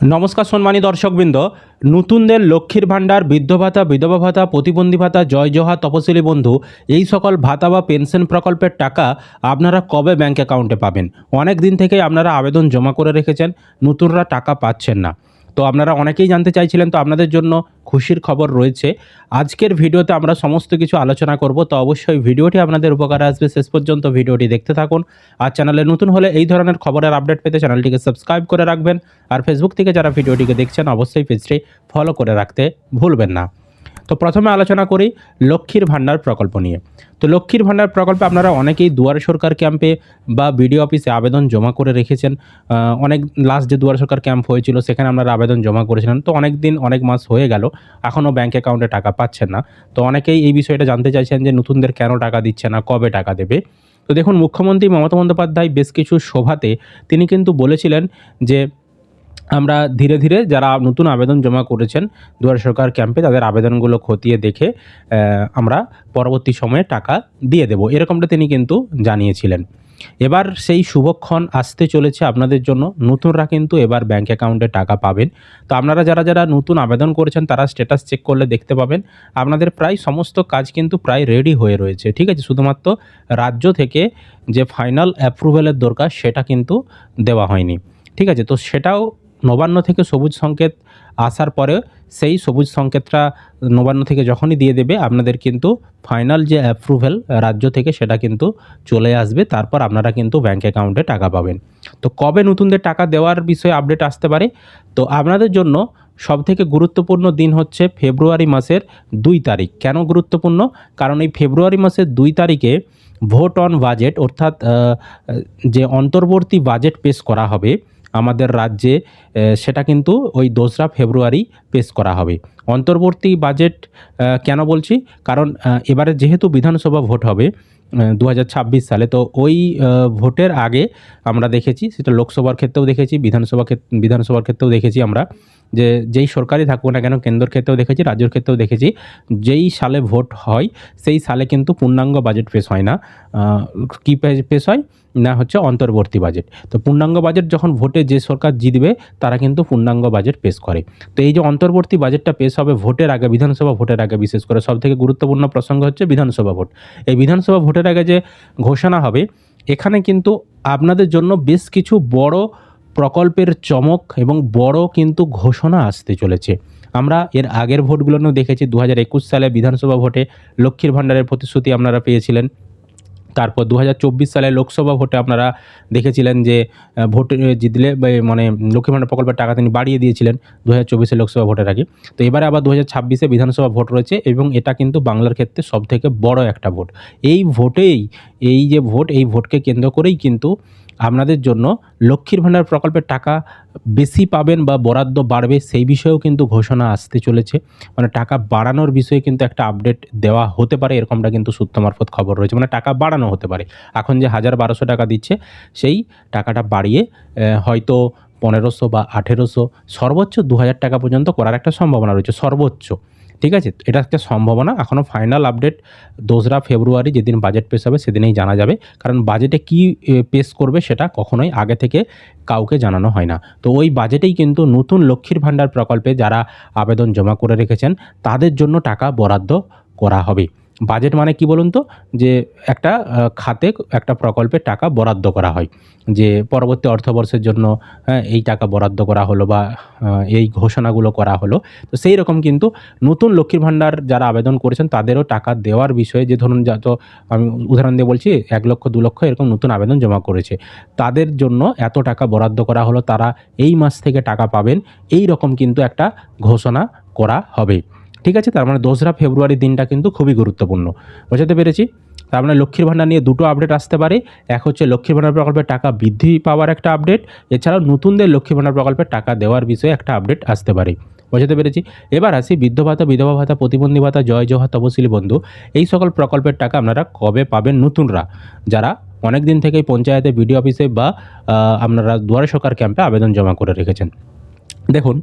নমস্কার সম্মানী দর্শকবৃন্দ। নতুনদের লক্ষ্মীর ভাণ্ডার বৃদ্ধ ভাতা, বিধবা ভাতা, প্রতিবন্ধী ভাতা, জয় জহা, তপশিলি বন্ধু, এই সকল ভাতা বা পেনশন প্রকল্পের টাকা আপনারা কবে ব্যাংক অ্যাকাউন্টে পাবেন? অনেক দিন থেকে আপনারা আবেদন জমা করে রেখেছেন, নতুনরা টাকা পাচ্ছেন না। তো আপনারা অনেকেই জানতে চাইছিলেন, তো আপনাদের জন্য খুশির খবর রয়েছে। আজকের ভিডিওতে আমরা সমস্ত কিছু আলোচনা করব, তো অবশ্যই ভিডিওটি আপনাদের উপকারে আসবে। শেষ পর্যন্ত ভিডিওটি দেখতে থাকুন। আর চ্যানেলে নতুন হলে এই ধরনের খবরের আপডেট পেতে চ্যানেলটিকে সাবস্ক্রাইব করে রাখবেন। আর ফেসবুক থেকে যারা ভিডিওটিকে দেখছেন, অবশ্যই পেজটি ফলো করে রাখতে ভুলবেন না। তো প্রথমে আলোচনা করি লক্ষ্মীর ভাণ্ডার প্রকল্প নিয়ে। তো লক্ষ্মীর ভাণ্ডার প্রকল্পে আপনারা অনেকেই দুয়ারে সরকার ক্যাম্পে বা বিডিও অফিসে আবেদন জমা করে রেখেছেন। অনেক লাস্ট যে দুয়ারে সরকার ক্যাম্প হয়েছিল সেখানে আপনারা আবেদন জমা করেছিলেন। তো অনেক দিন, অনেক মাস হয়ে গেল, এখনও ব্যাঙ্ক অ্যাকাউন্টে টাকা পাচ্ছেন না। তো অনেকেই এই বিষয়টা জানতে চাইছেন যে নতুনদের কেন টাকা দিচ্ছে না, কবে টাকা দেবে? তো দেখুন, মুখ্যমন্ত্রী মমতা বন্দ্যোপাধ্যায় বেশ কিছু সভাতে তিনি কিন্তু বলেছিলেন যে আমরা ধীরে ধীরে যারা নতুন আবেদন জমা করেছেন দুয়ার সরকার ক্যাম্পে, তাদের আবেদনগুলো খতিয়ে দেখে আমরা পরবর্তী সময়ে টাকা দিয়ে দেব। এরকমটা তিনি কিন্তু জানিয়েছিলেন। এবার সেই শুভক্ষণ আসতে চলেছে আপনাদের জন্য। নতুনরা কিন্তু এবার ব্যাংক অ্যাকাউন্টে টাকা পাবেন। তো আপনারা যারা যারা নতুন আবেদন করেছেন, তারা স্ট্যাটাস চেক করলে দেখতে পাবেন, আপনাদের প্রায় সমস্ত কাজ কিন্তু প্রায় রেডি হয়ে রয়েছে। ঠিক আছে? শুধুমাত্র রাজ্য থেকে যে ফাইনাল অ্যাপ্রুভেলের দরকার, সেটা কিন্তু দেওয়া হয়নি। ঠিক আছে? তো সেটাও নবান্ন থেকে সবুজ সংকেত আসার পরে সেই সবুজ সংকেতটা নবান্ন থেকে যখনই দিয়ে দেবে, আপনাদের কিন্তু ফাইনাল যে অ্যাপ্রুভেল রাজ্য থেকে সেটা কিন্তু চলে আসবে। তারপর আপনারা কিন্তু ব্যাঙ্ক অ্যাকাউন্টে টাকা পাবেন। তো কবে নতুনদের টাকা দেওয়ার বিষয়ে আপডেট আসতে পারে? তো আপনাদের জন্য সবথেকে গুরুত্বপূর্ণ দিন হচ্ছে ফেব্রুয়ারি মাসের দুই তারিখ। কেন গুরুত্বপূর্ণ? কারণ এই ফেব্রুয়ারি মাসের দুই তারিখে ভোট অন বাজেট অর্থাৎ যে অন্তর্বর্তী বাজেট পেশ করা হবে আমাদের রাজ্যে সেটা কিন্তু ওই দোসরা ফেব্রুয়ারি পেশ করা হবে। অন্তর্বর্তী বাজেট কেন বলছি? কারণ এবারে যেহেতু বিধানসভা ভোট হবে দু হাজার ছাব্বিশ সালে। তো ওই ভোটের আগে আমরা দেখেছি, সেটা লোকসভার ক্ষেত্রেও দেখেছি, বিধানসভা বিধানসভার ক্ষেত্রেও দেখেছি আমরা, যে যেই সরকারই থাকুক না কেন, কেন্দ্রের ক্ষেত্রেও দেখেছি, রাজ্যের ক্ষেত্রেও দেখেছি, যেই সালে ভোট হয়, সেই সালে কিন্তু পূর্ণাঙ্গ বাজেট পেশ হয় না। কী পেশ হয়? না হচ্ছে অন্তর্বর্তী বাজেট। তো পূর্ণাঙ্গ বাজেট যখন ভোটে যে সরকার জিতবে, তারা কিন্তু পূর্ণাঙ্গ বাজেট পেশ করে। তো এই যে অন্তর্বর্তী বাজেটটা পেশ হবে ভোটের আগে, বিধানসভা ভোটের আগে বিশেষ করে, সবথেকে গুরুত্বপূর্ণ প্রসঙ্গ হচ্ছে বিধানসভা ভোট। এই বিধানসভা ভোটের আগে যে ঘোষণা হবে, এখানে কিন্তু আপনাদের জন্য বেশ কিছু বড় প্রকল্পের চমক এবং বড় কিন্তু ঘোষণা আসতে চলেছে। আমরা এর আগের ভোটগুলোও দেখেছি, দু হাজার একুশ সালে বিধানসভা ভোটে লক্ষ্মীর ভাণ্ডারের প্রতিশ্রুতি আপনারা পেয়েছিলেন। তারপর দু হাজার চব্বিশ সালে লোকসভা ভোটে আপনারা দেখেছিলেন যে ভোটে জিতলে মানে লক্ষ্মী ভাণ্ডার প্রকল্পের টাকা তিনি বাড়িয়ে দিয়েছিলেন দু হাজার লোকসভা ভোটের আগে। তো এবারে আবার দু হাজার বিধানসভা ভোট রয়েছে এবং এটা কিন্তু বাংলার ক্ষেত্রে সবথেকে বড় একটা ভোট। এই ভোটেই, এই যে ভোট, এই ভোটকে কেন্দ্র করেই কিন্তু আপনাদের জন্য লক্ষ্মীর ভাণ্ডার প্রকল্পের টাকা বেশি পাবেন বা বরাদ্দ বাড়বে সেই বিষয়েও কিন্তু ঘোষণা আসতে চলেছে। মানে টাকা বাড়ানোর বিষয়ে কিন্তু একটা আপডেট দেওয়া হতে পারে, এরকমটা কিন্তু সূত্র মারফত খবর রয়েছে। মানে টাকা বাড়ানো হতে পারে। এখন যে হাজার বারোশো টাকা দিচ্ছে, সেই টাকাটা বাড়িয়ে হয়তো পনেরোশো বা আঠেরোশো, সর্বোচ্চ দু হাজার টাকা পর্যন্ত করার একটা সম্ভাবনা রয়েছে, সর্বোচ্চ। ঠিক আছে? এটা একটা সম্ভাবনা। এখনও ফাইনাল আপডেট দোসরা ফেব্রুয়ারি যেদিন বাজেট পেশ হবে, সেদিনেই জানা যাবে। কারণ বাজেটে কী পেশ করবে সেটা কখনোই আগে থেকে কাউকে জানানো হয় না। তো ওই বাজেটেই কিন্তু নতুন লক্ষ্মীর ভাণ্ডার প্রকল্পে যারা আবেদন জমা করে রেখেছেন, তাদের জন্য টাকা বরাদ্দ করা হবে। বাজেট মানে কি বলুন তো? যে একটা খাতে একটা প্রকল্পে টাকা বরাদ্দ করা হয়। যে পরবর্তী অর্থবর্ষের জন্য হ্যাঁ, এই টাকা বরাদ্দ করা হলো বা এই ঘোষণাগুলো করা হলো। তো সেই রকম কিন্তু নতুন লক্ষ্মীর ভাণ্ডার যারা আবেদন করেছেন তাদেরও টাকা দেওয়ার বিষয়ে যে ধরুন যত আমি উদাহরণ দিয়ে বলছি এক লক্ষ দু লক্ষ এরকম নতুন আবেদন জমা করেছে। তাদের জন্য এত টাকা বরাদ্দ করা হলো তারা এই মাস থেকে টাকা পাবেন। এই রকম কিন্তু একটা ঘোষণা করা হবে। ঠিক আছে? তার মানে দোসরা ফেব্রুয়ারি দিনটা কিন্তু খুবই গুরুত্বপূর্ণ। বোঝাতে পেরেছি? তার মানে লক্ষ্মীর ভাণ্ডার নিয়ে দুটো আপডেট আসতে পারে। এক হচ্ছে লক্ষ্মীর ভাণ্ডার প্রকল্পের টাকা বৃদ্ধি পাওয়ার একটা আপডেট এছাড়াও নতুনদের লক্ষ্মীর ভাণ্ডার প্রকল্পের টাকা দেওয়ার বিষয়ে একটা আপডেট আসতে পারে। বোঝাতে পেরেছি? এবার আসি বৃদ্ধ ভাতা, বিধবা ভাতা, প্রতিবন্ধী ভাতা, জয় জহা তপশিলি বন্ধু। এই সকল প্রকল্পের টাকা আপনারা কবে পাবেন নতুনরা? যারা অনেক দিন থেকেই পঞ্চায়েতে, বিডিও অফিসে বা আপনারা দুয়ারে সরকার ক্যাম্পে আবেদন জমা করে রেখেছেন। দেখুন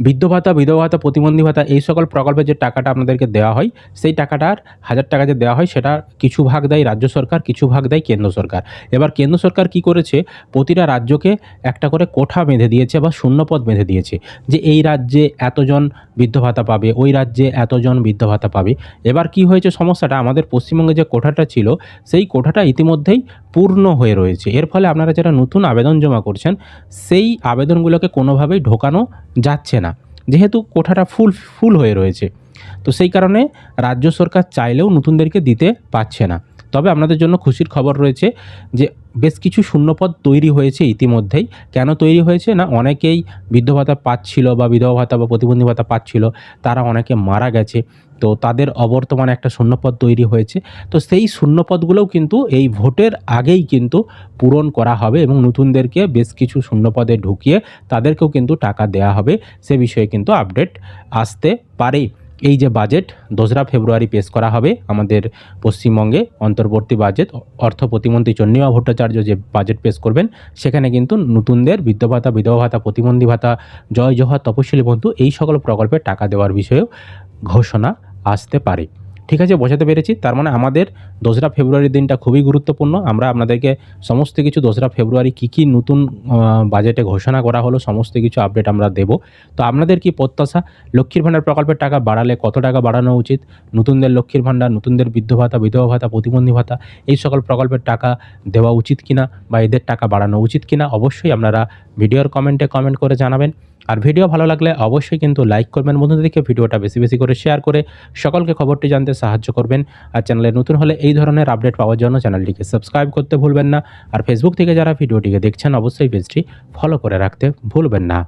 বৃদ্ধ ভাতা, বিধবা ভাতা, প্রতিবন্ধী ভাতা এই সকল প্রকল্পে যে টাকাটা আপনাদেরকে দেওয়া হয়, সেই টাকাটার হাজার টাকা যে দেওয়া হয়, সেটা কিছু ভাগ দেয় রাজ্য সরকার, কিছু ভাগ দেয় কেন্দ্র সরকার। এবার কেন্দ্র সরকার কি করেছে? প্রতিটা রাজ্যকে একটা করে কোঠা বেঁধে দিয়েছে বা শূন্যপদ বেঁধে দিয়েছে যে এই রাজ্যে এতজন বৃদ্ধ ভাতা পাবে, ওই রাজ্যে এতজন বৃদ্ধ ভাতা পাবে। এবার কি হয়েছে সমস্যাটা? আমাদের পশ্চিমবঙ্গে যে কোঠাটা ছিল, সেই কোঠাটা ইতিমধ্যেই পূর্ণ হয়ে রয়েছে। এর ফলে আপনারা যারা নতুন আবেদন জমা করছেন, সেই আবেদনগুলোকে কোনোভাবেই ঢোকানো যাচ্ছে না। যেহেতু কোঠাটা ফুল ফুল হয়ে রয়েছে। তো সেই কারণে রাজ্য সরকার চাইলেও নতুনদেরকে দিতে পারছে না। তবে আপনাদের জন্য খুশির খবর রয়েছে যে বেশ কিছু শূন্যপদ তৈরি হয়েছে ইতিমধ্যেই। কেন তৈরি হয়েছে না? অনেকেই বৃদ্ধ ভাতা পাচ্ছিল বা বিধবা ভাতা বা প্রতিবন্ধী ভাতা পাচ্ছিল, তারা অনেকে মারা গেছে। তো তাদের অবর্তমানে একটা শূন্যপদ তৈরি হয়েছে। তো সেই শূন্যপদগুলোও কিন্তু এই ভোটের আগেই কিন্তু পূরণ করা হবে এবং নতুনদেরকে বেশ কিছু শূন্যপদে ঢুকিয়ে তাদেরকেও কিন্তু টাকা দেওয়া হবে। সে বিষয়ে কিন্তু আপডেট আসতে পারে এই যে বাজেট, দোসরা ফেব্রুয়ারি পেশ করা হবে আমাদের পশ্চিমবঙ্গে। অন্তর্বর্তী বাজেট, অর্থ প্রতিমন্ত্রী চন্দ্রিমা ভট্টাচার্য যে বাজেট পেশ করবেন, সেখানে কিন্তু নতুনদের বৃদ্ধ ভাতা বিধবা ভাতা, প্রতিবন্ধী ভাতা, জয় জোহার, তপশিলি বন্ধু এই সকল প্রকল্পে টাকা দেওয়ার বিষয়েও ঘোষণা আসতে পারে। ঠিক আছে, বোঝাতে পেরেছি? তার মানে আমাদের দোসরা ফেব্রুয়ারির দিনটা খুবই গুরুত্বপূর্ণ। আমরা আপনাদেরকে সমস্ত কিছু দোসরা ফেব্রুয়ারি কী কী নতুন বাজেটে ঘোষণা করা হলো সমস্ত কিছু আপডেট আমরা দেব। তো আপনাদের কি প্রত্যাশা? লক্ষ্মীর ভাণ্ডার প্রকল্পের টাকা বাড়ালে কত টাকা বাড়ানো উচিত? নতুনদের লক্ষ্মীর ভাণ্ডার, নতুনদের বৃদ্ধ ভাতা, বিধবা ভাতা, প্রতিবন্ধী ভাতা, এই সকল প্রকল্পের টাকা দেওয়া উচিত কিনা বা এদের টাকা বাড়ানো উচিত কিনা? অবশ্যই আপনারা ভিডিওর কমেন্টে কমেন্ট করে জানাবেন। আর ভিডিও ভালো লাগলে অবশ্যই কিন্তু লাইক করবেন। বন্ধুদেরকে ভিডিওটা বেশি বেশি করে শেয়ার করে সকলকে খবরটি জানতে সাহায্য করবেন। আর চ্যানেলে নতুন হলে এই ধরনের আপডেট পাওয়ার জন্য চ্যানেলটিকে সাবস্ক্রাইব করতে ভুলবেন না। আর ফেসবুক থেকে যারা ভিডিওটিকে দেখছেন, অবশ্যই পেজটি ফলো করে রাখতে ভুলবেন না।